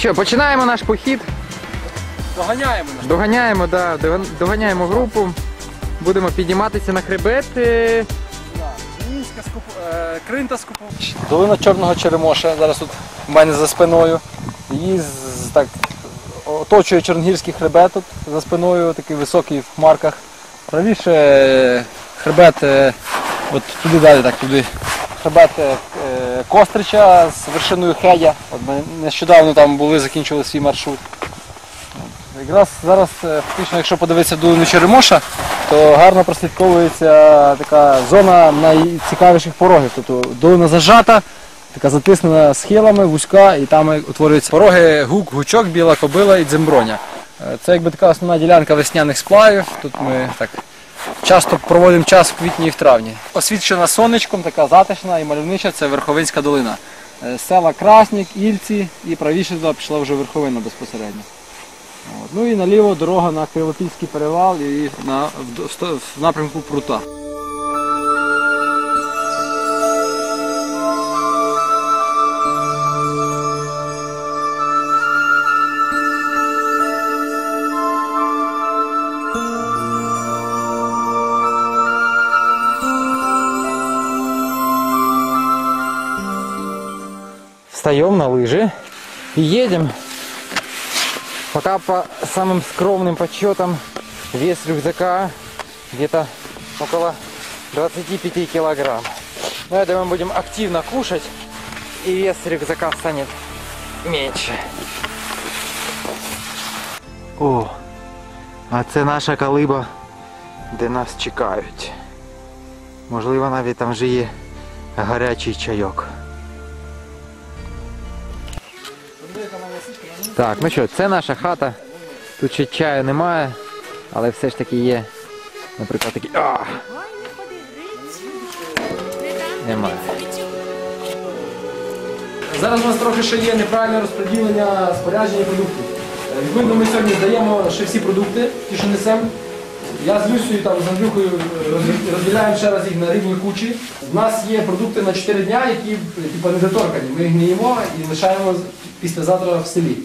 що, починаємо наш похід. Доганяємо наш. Доганяємо, да, доганяємо групу. Будемо підніматися на хребет. е, Мінська е, Кринта скупу. Долина Чорного Черемоша, зараз тут в мене за спиною. Її з- так оточує Чорногірський хребет тут за спиною, такий високий в хмарках. Правіше е, хребет, е, от туди далі, так туди. Хребет е, Кострича з вершиною Хея. От ми нещодавно там були, закінчили свій маршрут. Якраз зараз, е, фактично, якщо подивитися долину Черемоша, то гарно прослідковується така зона найцікавіших порогів. Тобто долина зажата, така затиснена схилами, вузька, і там утворюються пороги гук, гучок, біла кобила і дземброня. Е, Це якби така основна ділянка весняних сплавів. Тут ми так часто проводимо час в квітні і в травні. Освічена сонечком, така затишна і мальовнича це Верховинська долина. Е, Села Краснік, Ільці і правіше туди пішла вже Верховина безпосередньо. От. Ну і наліво дорога на Кривопільський перевал і на, в, в в напрямку Прута. Встаем на лыжи и едем. Пока по самым скромным подсчетам вес рюкзака где-то около 25 килограмм. Но я думаю, мы будем активно кушать и вес рюкзака станет меньше. О, а це наша калиба, де нас чекають. Можливо, навіть там вже є гарячий чайок. Так, ну що, це наша хата. Тут ще чаю немає, але все ж таки є. Наприклад, такий. А! Немає. Зараз у нас трохи ще є неправильне розподілення спорядження продуктів. Е, Відповідно, ми сьогодні здаємо ще всі продукти, ті, що несемо. Я з Люсею там з Андрюхою розділяємо ще раз їх на рівні кучі. У нас є продукти на 4 дня, які типу, не доторкані. Ми їх не їмо і лишаємо післязавтра в селі.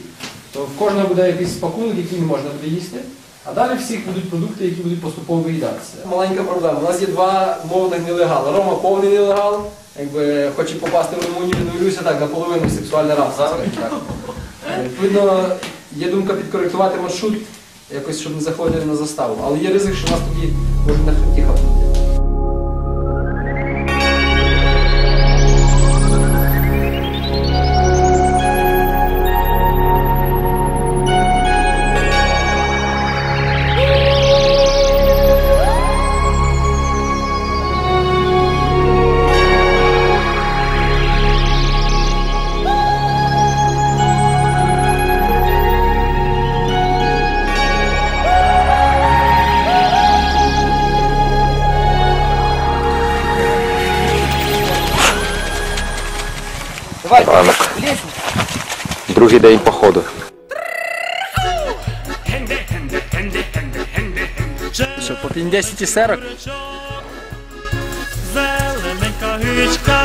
То в кожного буде якийсь пакунок, який не можна буде їсти. А далі всіх будуть продукти, які будуть поступово виїдатися. Маленька проблема. У нас є два мовних нелегали. Рома повний нелегал, якби хоче попасти в Румунію, дивлюся так, наполовину так. Е, Відповідно, є думка підкоректувати маршрут, якось, щоб не заходили на заставу. Але є ризик, що нас тоді можуть на хребті хапнути. Ранок. Другий день походу. Що, по 50 серок? Зелененька гичка,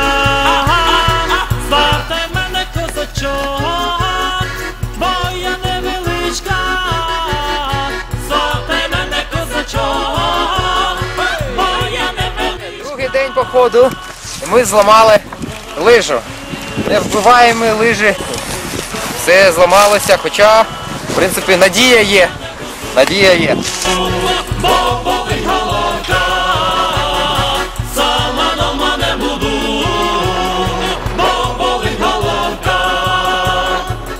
звартай мене козачок, бо я невеличка, звартай мене козачок, бо я невеличка. Другий день походу. Ми зламали лижу. Не вбиваємо лижі. Все зламалося, хоча, в принципі, надія є. Надія є. Бо болить сама дома не буду, бо болить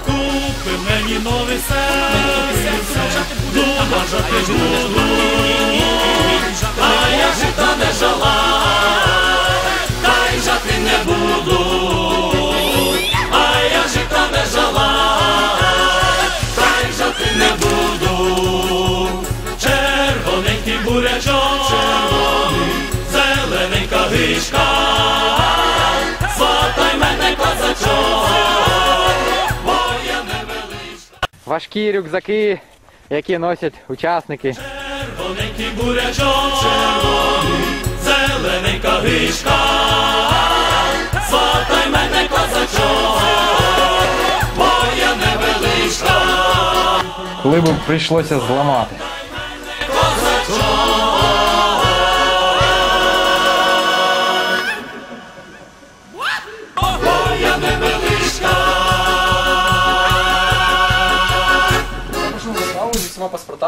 купи мені новий серце, дума жати буду, а я жита не жала, Важкі рюкзаки, які носять учасники. Червоненький бурячок, червоний, зелений гишка, сватай мене козачок, бо я невеличка. Либо прийшлося зламати.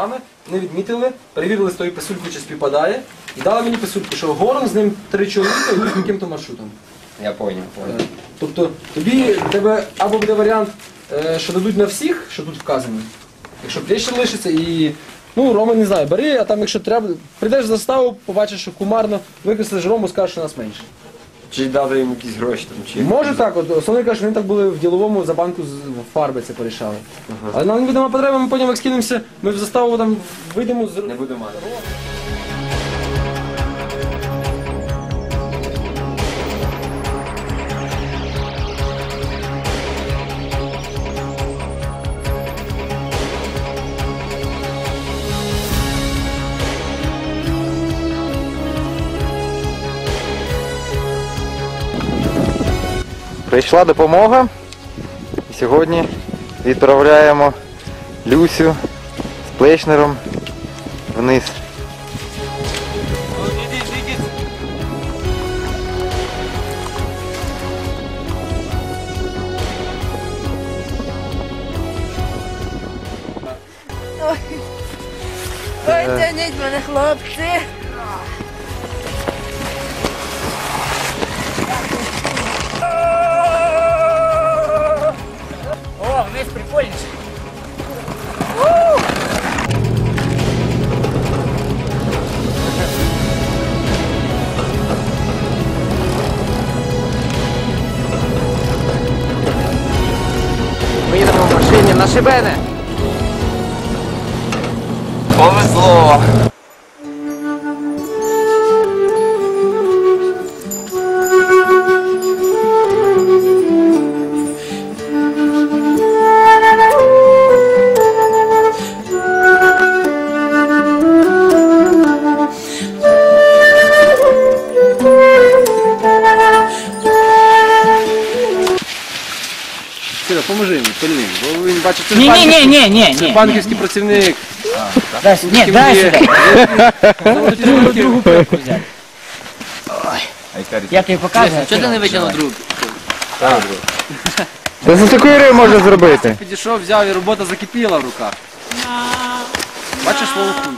Паспортами, не відмітили, перевірили з тою писулькою, чи співпадає, і дали мені писульку, що гором з ним три чоловіка йдуть яким-то маршрутом. Я понял, понял. Тобто тобі тебе або буде варіант, е, що дадуть на всіх, що тут вказано, якщо плеща лишиться і. Ну, Рома не знаю, бери, а там якщо треба, прийдеш в заставу, побачиш, що кумарно, викреслиш Рому, скажеш, що нас менше. Чи дати їм якісь гроші там, чи Може так, от основний каже, що вони так були в діловому за банку з в фарби це порішали. Але нам не потреба, потреби, ми потім як скинемося, ми в заставу там вийдемо з не будемо мати. Прийшла допомога. І сьогодні відправляємо Люсю з плечнером вниз. Ой, тяніть мене, хлопці. В машині на Сіра, поможи йому, пильним, бо він бачить, це ж Ні, ні, банківський- ні, ні, ні, це ні. банківський працівник. Дай, ні, дай сюди. Другу пилку взяти. Я тобі показую. Чого ти не витягнув другу? Це за таку риbu можна зробити. Підійшов, взяв і робота закипіла в руках. Бачиш волохую.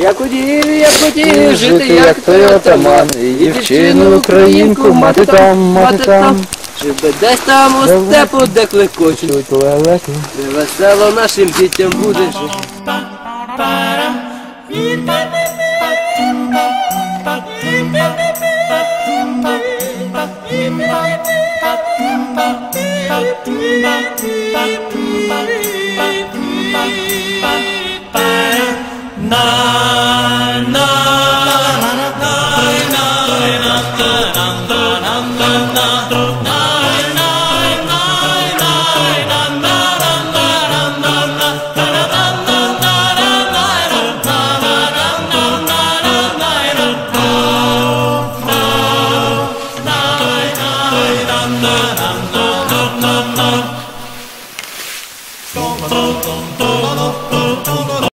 Я хотів, я хотів жити, як той отаман, і дівчину українку мати там, мати там. Щоб десь там у степу, де клекочуть, де весело нашим дітям буде жити.